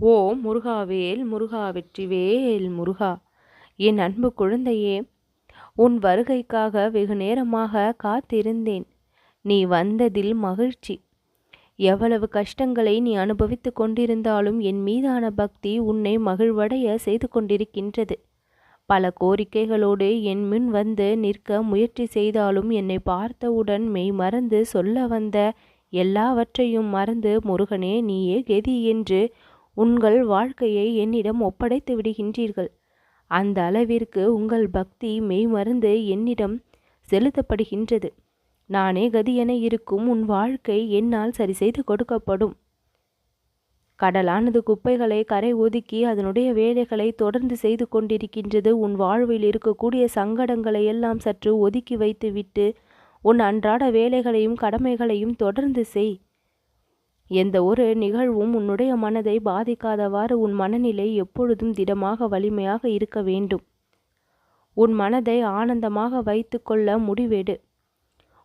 ஓ முருகாவேல் முருகா வெற்றிவேல் முருகா. என் அன்பு குழந்தையே உன் வருகைக்காக வெகு நேரமாக காத்திருந்தேன். நீ வந்ததில் மகிழ்ச்சி. எவ்வளவு கஷ்டங்களை நீ அனுபவித்து கொண்டிருந்தாலும் என் மீதான பக்தி உன்னை மகிழ்வடைய செய்து கொண்டிருக்கின்றது. பல கோரிக்கைகளோடு என் முன் வந்து நிற்க முயற்சி செய்தாலும் என்னை பார்த்தவுடன் மெய் மறந்து சொல்ல வந்த எல்லாவற்றையும் மறந்து முருகனே நீயே கெதி என்று உங்கள் வாழ்க்கையை என்னிடம் ஒப்படைத்து விடுகின்றீர்கள். அந்த அளவிற்கு உங்கள் பக்தி மெய்மறந்து என்னிடம் செலுத்தப்படுகின்றது. நானே கதி என இருக்கும் உன் வாழ்க்கை என்னால் சரி செய்து கொடுக்கப்படும். கடலானது குப்பைகளை கரை ஒதுக்கி அதனுடைய வேலைகளை தொடர்ந்து செய்து கொண்டிருக்கின்றது. உன் வாழ்வில் இருக்கக்கூடிய சங்கடங்களை எல்லாம் சற்று ஒதுக்கி வைத்துவிட்டு உன் அன்றாட வேலைகளையும் கடமைகளையும் தொடர்ந்து செய். எந்த ஒரு நிகழ்வும் உன்னுடைய மனதை பாதிக்காதவாறு உன் மனநிலை எப்பொழுதும் திடமாக வலிமையாக இருக்க வேண்டும். உன் மனதை ஆனந்தமாக வைத்துக்கொள்ள முடிவெடு.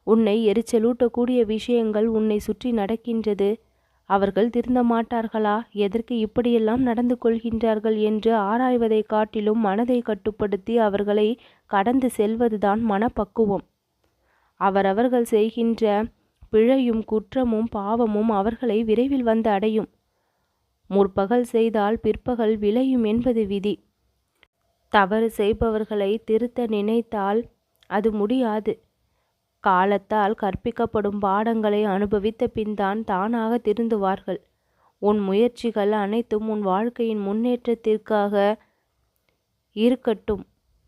உன்னை எரிச்சலூட்டக்கூடிய விஷயங்கள் உன்னை சுற்றி நடக்கின்றது. அவர்கள் திருந்த மாட்டார்களா? எதற்கு இப்படியெல்லாம் நடந்து கொள்கின்றார்கள் என்று ஆராய்வதை காட்டிலும் மனதை கட்டுப்படுத்தி அவர்களை கடந்து செல்வதுதான் மனப்பக்குவம். அவரவர்கள் செய்கின்ற பிழையும் குற்றமும் பாவமும் அவர்களை விரைவில் வந்து அடையும். முற்பகல் செய்தால் பிற்பகல் விளையும் என்பது விதி. தவறு செய்பவர்களை திருத்த நினைத்தால் அது முடியாது. காலத்தால் கற்பிக்கப்படும் பாடங்களை அனுபவித்த பின்தான் தானாக திருந்துவார்கள். உன் முயற்சிகள் அனைத்தும் உன் வாழ்க்கையின் முன்னேற்றத்திற்காக இருக்கட்டும்.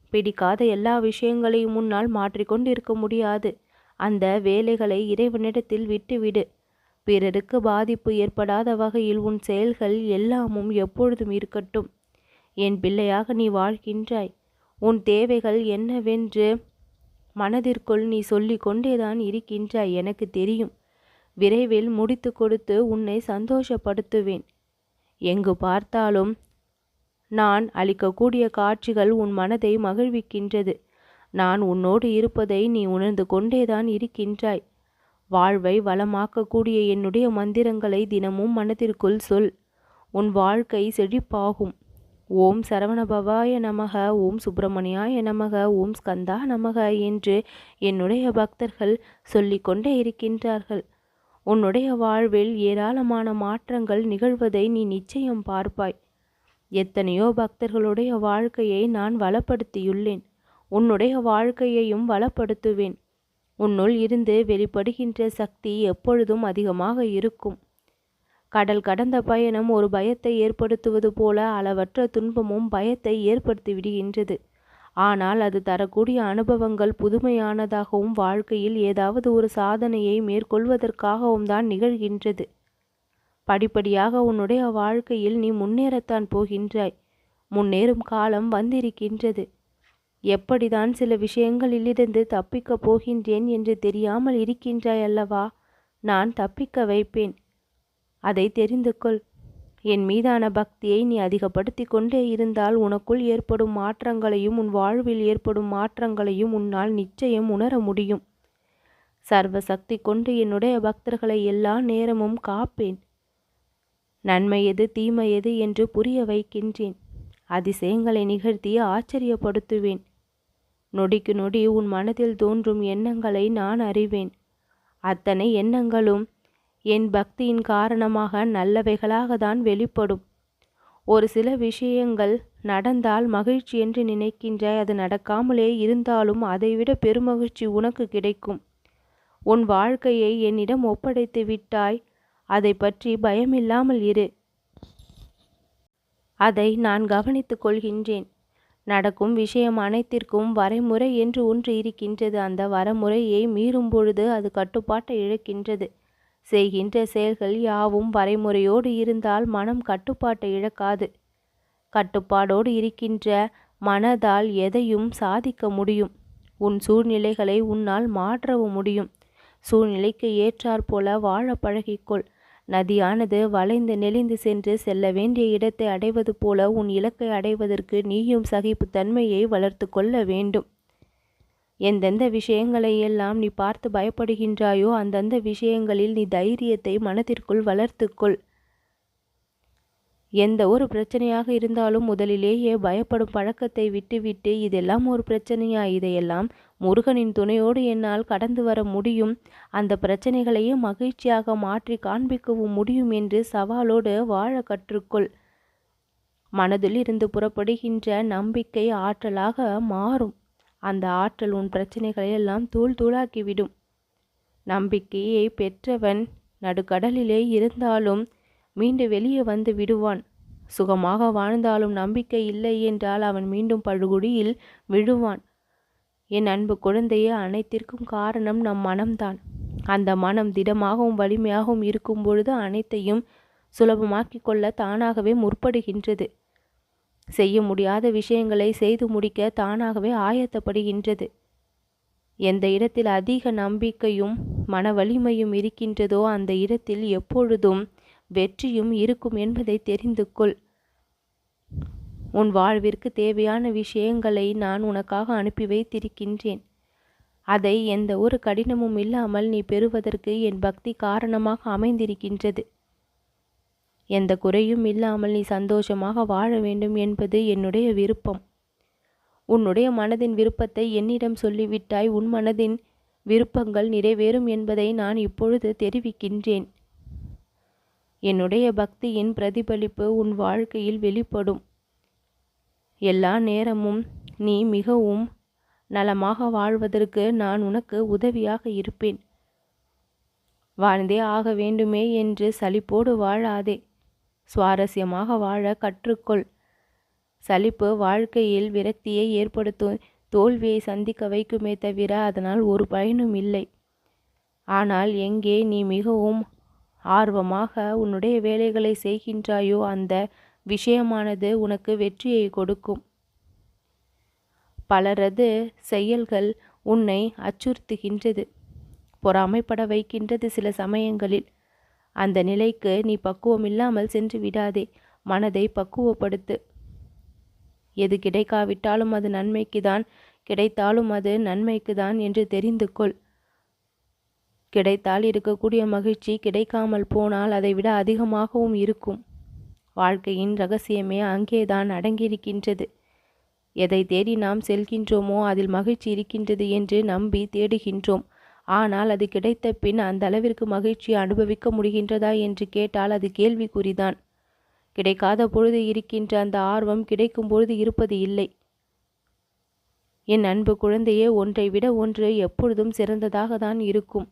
பிடிக்காத எல்லா விஷயங்களையும் முன்னால் மாற்றிக்கொண்டிருக்க முடியாது. அந்த வேலைகளை இறைவனிடத்தில் விட்டுவிடு. பிறருக்கு பாதிப்பு ஏற்படாத வகையில் உன் செயல்கள் எல்லாமும் எப்பொழுதும் இருக்கட்டும். என் பிள்ளையாக நீ வாழ்கின்றாய். உன் தேவைகள் என்னவென்று மனதிற்குள் நீ சொல்லி கொண்டேதான் இருக்கின்றாய் எனக்கு தெரியும். விரைவில் முடித்து கொடுத்து உன்னை சந்தோஷப்படுத்துவேன். எங்கு பார்த்தாலும் நான் அளிக்கக்கூடிய காட்சிகள் உன் மனதை மகிழ்விக்கின்றது. நான் உன்னோடு இருப்பதை நீ உணர்ந்து கொண்டேதான் இருக்கின்றாய். வாழ்வை வளமாக்கக்கூடிய என்னுடைய மந்திரங்களை தினமும் மனதிற்குள் சொல். உன் வாழ்க்கை செழிப்பாகும். ஓம் சரவணபவாய நமக ஓம் சுப்பிரமணியாய நமக ஓம் ஸ்கந்தா நமக என்று என்னுடைய பக்தர்கள் சொல்லிக்கொண்டே இருக்கின்றார்கள். உன்னுடைய வாழ்வில் ஏராளமான மாற்றங்கள் நிகழ்வதை நீ நிச்சயம் பார்ப்பாய். எத்தனையோ பக்தர்களுடைய வாழ்க்கையை நான் வளப்படுத்தியுள்ளேன். உன்னுடைய வாழ்க்கையையும் வளப்படுத்துவேன். உன்னுள் இருந்து வெளிப்படுகின்ற சக்தி எப்பொழுதும் அதிகமாக இருக்கும். கடல் கடந்த பயணம் ஒரு பயத்தை ஏற்படுத்துவது போல அளவற்ற துன்பமும் பயத்தை ஏற்படுத்தி விடுகின்றது. ஆனால் அது தரக்கூடிய அனுபவங்கள் புதுமையானதாகவும் வாழ்க்கையில் ஏதாவது ஒரு சாதனையை மேற்கொள்வதற்காகவும் தான் நிகழ்கின்றது. படிப்படியாக உன்னுடைய வாழ்க்கையில் நீ முன்னேறத்தான் போகின்றாய். முன்னேறும் காலம் வந்திருக்கின்றது. எப்படிதான் சில விஷயங்களிலிருந்து தப்பிக்கப் போகின்றேன் என்று தெரியாமல் இருக்கின்றாய் அல்லவா? நான் தப்பிக்க வைப்பேன். அதை தெரிந்து கொள். என் மீதான பக்தியை நீ அதிகப்படுத்தி கொண்டே இருந்தால் உனக்குள் ஏற்படும் மாற்றங்களையும் உன் வாழ்வில் ஏற்படும் மாற்றங்களையும் உன்னால் நிச்சயம் உணர முடியும். சர்வ சக்தி கொண்டு என்னுடைய பக்தர்களை எல்லா நேரமும் காப்பேன். நன்மை எது தீமை எது என்று புரிய வைக்கின்றேன். அதிசயங்களை நிகழ்த்தி ஆச்சரியப்படுத்துவேன். நொடிக்கு நொடி உன் மனதில் தோன்றும் எண்ணங்களை நான் அறிவேன். அத்தனை எண்ணங்களும் என் பக்தியின் காரணமாக நல்லவைகளாக தான் வெளிப்படும். ஒரு சில விஷயங்கள் நடந்தால் மகிழ்ச்சி என்று நினைக்கின்றாய் அது நடக்காமலே இருந்தாலும் அதைவிட பெருமகிழ்ச்சி உனக்கு கிடைக்கும். உன் வாழ்க்கையை என்னிடம் ஒப்படைத்து விட்டாய் அதை பற்றி பயமில்லாமல் இரு. அதை நான் கவனித்துக் கொள்கின்றேன். நடக்கும் விஷயம் அனைத்திற்கும் வரைமுறை என்று ஒன்று இருக்கின்றது. அந்த வரைமுறையை மீறும் பொழுது அது கட்டுப்பாட்டை இழக்கின்றது. செய்கின்ற செயல்கள் யாவும் வரைமுறையோடு இருந்தால் மனம் கட்டுப்பாட்டை இழக்காது. கட்டுப்பாடோடு இருக்கின்ற மனதால் எதையும் சாதிக்க முடியும். உன் சூழ்நிலைகளை உன்னால் மாற்றவும் முடியும். சூழ்நிலைக்கு ஏற்றாற்போல வாழ பழகிக்கொள். நதியானது வளைந்து நெளிந்து சென்று செல்ல வேண்டிய இடத்தை அடைவது போல உன் இலக்கை அடைவதற்கு நீயும் சகிப்புத்தன்மையை வளர்த்து கொள்ள வேண்டும். எந்தெந்த விஷயங்களை எல்லாம் நீ பார்த்து பயப்படுகின்றாயோ அந்தந்த விஷயங்களில் நீ தைரியத்தை மனதிற்குள் வளர்த்துக்கொள் எந்த ஒரு பிரச்சனையாக இருந்தாலும் முதலிலேயே பயப்படும் பழக்கத்தை விட்டுவிட்டு இதெல்லாம் ஒரு பிரச்சனையா? இதையெல்லாம் முருகனின் துணையோடு என்னால் கடந்து வர முடியும். அந்த பிரச்சனைகளையும் மகிழ்ச்சியாக மாற்றி காண்பிக்கவும் முடியும் என்று சவாலோடு வாழ கற்றுக்கொள். மனதில் இருந்து புறப்படுகின்ற நம்பிக்கை ஆற்றலாக மாறும். அந்த ஆற்றல் உன் பிரச்சனைகளை எல்லாம் தூள் தூளாக்கிவிடும். நம்பிக்கையை பெற்றவன் நடுக்கடலிலே இருந்தாலும் மீண்டு வெளியே வந்து விடுவான். சுகமாக வாழ்ந்தாலும் நம்பிக்கை இல்லை என்றால் அவன் மீண்டும் பழுகுடியில் விழுவான். என் அன்பு குழந்தையே அனைத்திற்கும் காரணம் நம் மனம்தான். அந்த மனம் திடமாகவும் வலிமையாகவும் இருக்கும் பொழுது அனைத்தையும் சுலபமாக்கிக் கொள்ள தானாகவே முற்படுகின்றது. செய்ய முடியாத விஷயங்களை செய்து முடிக்க தானாகவே ஆயத்தப்படுகின்றது. எந்த இடத்தில் அதிக நம்பிக்கையும் மன வலிமையும் இருக்கின்றதோ அந்த இடத்தில் எப்பொழுதும் வெற்றியும் இருக்கும் என்பதை தெரிந்து கொள். உன் வாழ்விற்கு தேவையான விஷயங்களை நான் உனக்காக அனுப்பி வைத்திருக்கின்றேன். அதை எந்த ஒரு கடினமும் இல்லாமல் நீ பெறுவதற்கு என் பக்தி காரணமாக அமைந்திருக்கின்றது. எந்த குறையும் இல்லாமல் நீ சந்தோஷமாக வாழ வேண்டும் என்பது என்னுடைய விருப்பம். உன்னுடைய மனதின் விருப்பத்தை என்னிடம் சொல்லிவிட்டாய். உன் மனதின் விருப்பங்கள் நிறைவேறும் என்பதை நான் இப்பொழுது தெரிவிக்கின்றேன். என்னுடைய பக்தியின் பிரதிபலிப்பு உன் வாழ்க்கையில் வெளிப்படும். எல்லா நேரமும் நீ மிகவும் நலமாக வாழ்வதற்கு நான் உனக்கு உதவியாக இருப்பேன். வாழ்ந்தே ஆக வேண்டுமே என்று சலிப்போடு வாழாதே. சுவாரஸ்யமாக வாழ கற்றுக்கொள். சலிப்பு வாழ்க்கையில் விரக்தியை ஏற்படுத்தும் தோல்வியை சந்திக்க வைக்குமே தவிர அதனால் ஒரு பயனும் இல்லை. ஆனால் எங்கே நீ மிகவும் ஆர்வமாக உன்னுடைய வேலைகளை செய்கின்றாயோ அந்த விஷயமானது உனக்கு வெற்றியை கொடுக்கும். பலரது செயல்கள் உன்னை அச்சுறுத்துகின்றது. பொறாமைப்பட வைக்கின்றது சில சமயங்களில். அந்த நிலைக்கு நீ பக்குவம் இல்லாமல் சென்று விடாதே. மனதை பக்குவப்படுத்து. எது கிடைக்காவிட்டாலும் அது நன்மைக்கு தான் கிடைத்தாலும் அது நன்மைக்கு தான் என்று தெரிந்து கொள். கிடைத்தால் இருக்கக்கூடிய மகிழ்ச்சி கிடைக்காமல் போனால் அதை விட அதிகமாகவும் இருக்கும். வாழ்க்கையின் ரகசியமே அங்கேதான் அடங்கியிருக்கின்றது. எதை தேடி நாம் செல்கின்றோமோ அதில் மகிழ்ச்சி இருக்கின்றது என்று நம்பி தேடுகின்றோம். ஆனால் அது கிடைத்த பின் அந்த அளவிற்கு மகிழ்ச்சி அனுபவிக்க முடிகின்றதா என்று கேட்டால் அது கேள்விக்குறிதான். கிடைக்காத பொழுது இருக்கின்ற அந்த ஆர்வம் கிடைக்கும் பொழுது இருப்பது இல்லை. என் அன்பு குழந்தையே ஒன்றை விட ஒன்று எப்பொழுதும் சிறந்ததாக தான் இருக்கும்.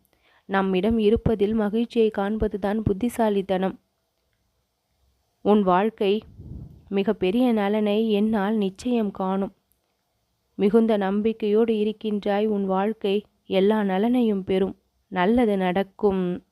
நம்மிடம் இருப்பதில் மகிழ்ச்சியை காண்பதுதான் புத்திசாலித்தனம். உன் வாழ்க்கை மிக பெரிய நலனை என்னால் நிச்சயம் காணும். மிகுந்த நம்பிக்கையோடு இருக்கின்றாய் உன் வாழ்க்கை. எல்லா நலனையும் பெறும். நல்லது நடக்கும்.